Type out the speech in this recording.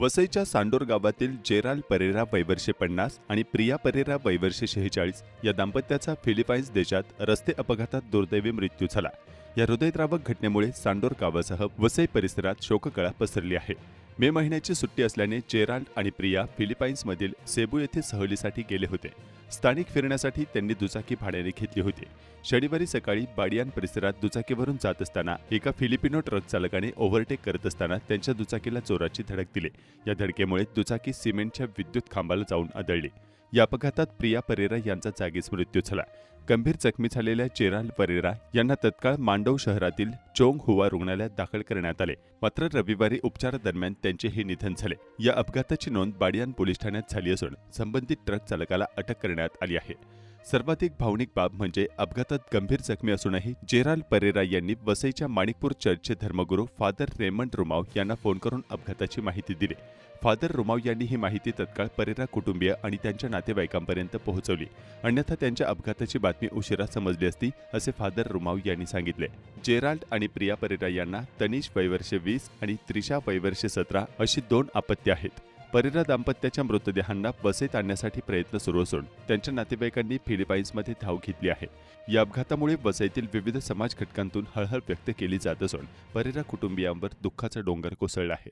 वसईच्या सांडोर गावातील जेराल परेरा वैवर्षे पन्नास आणि प्रिया परेरा वैवर्षे शेहेचाळीस या दाम्पत्याचा फिलिपाईन्स देशात रस्ते अपघातात दुर्दैवी मृत्यू झाला. या हृदयद्रावक घटनेमुळे सांडोर गावासह वसई परिसरात शोककळा पसरली आहे. मे महिन्याची सुट्टी असल्याने जेराल्ड आणि प्रिया फिलिपाईन्समधील सेबू येथे सहलीसाठी गेले होते. स्थानिक फिरण्यासाठी त्यांनी दुचाकी भाड्याने घेतली होती. शनिवारी सकाळी बाडियान परिसरात दुचाकीवरून जात असताना एका फिलिपिनो ट्रक चालकाने ओव्हरटेक करत असताना त्यांच्या दुचाकीला जोराची धडक दिली. या धडकेमुळे दुचाकी सिमेंटच्या विद्युत खांबाला जाऊन आदळली. या अपघातात प्रिया परेरा यांचा जागीच मृत्यू झाला. गंभीर जखमी झालेल्या चेराल परेरा यांना तत्काळ मांडव शहरातील चोंग हुवा रुग्णालयात दाखल करण्यात आले. मात्र रविवारी उपचारादरम्यान त्यांचे हे निधन झाले. या अपघाताची नोंद बाडियान पोलीस ठाण्यात झाली असून संबंधित ट्रक चालकाला अटक करण्यात आली आहे. सर्वाधिक भावनिक बाब म्हणजे अपघातात गंभीर जखमी असूनही जेराल परेरा यांनी वसईच्या माणिकपूर चर्चचे धर्मगुरू फादर रेमंड रुमाव यांना फोन करून अपघाताची माहिती दिली. फादर रुमाव यांनी ही माहिती तत्काळ परेरा कुटुंबीय आणि त्यांच्या नातेवाईकांपर्यंत पोहोचवली. अन्यथा त्यांच्या अपघाताची बातमी उशिरा समजली असती असे फादर रुमाव यांनी सांगितले. जेराल्ड आणि प्रिया परेरा यांना तनिष वैवर्षे वीस आणि त्रिशा वैवर्षे सतरा अशी दोन आपत्ती आहेत. परेरा दाम्पत्याच्या मृतदेहांना बसेत आणण्यासाठी प्रयत्न सुरू असून त्यांच्या नातेवाईकांनी फिलिपाईन्समध्ये धाव घेतली आहे. या अपघातामुळे वसईतील विविध समाज घटकांतून हळहळ व्यक्त केली जात असून परेरा कुटुंबियांवर दुःखाचा डोंगर कोसळला आहे.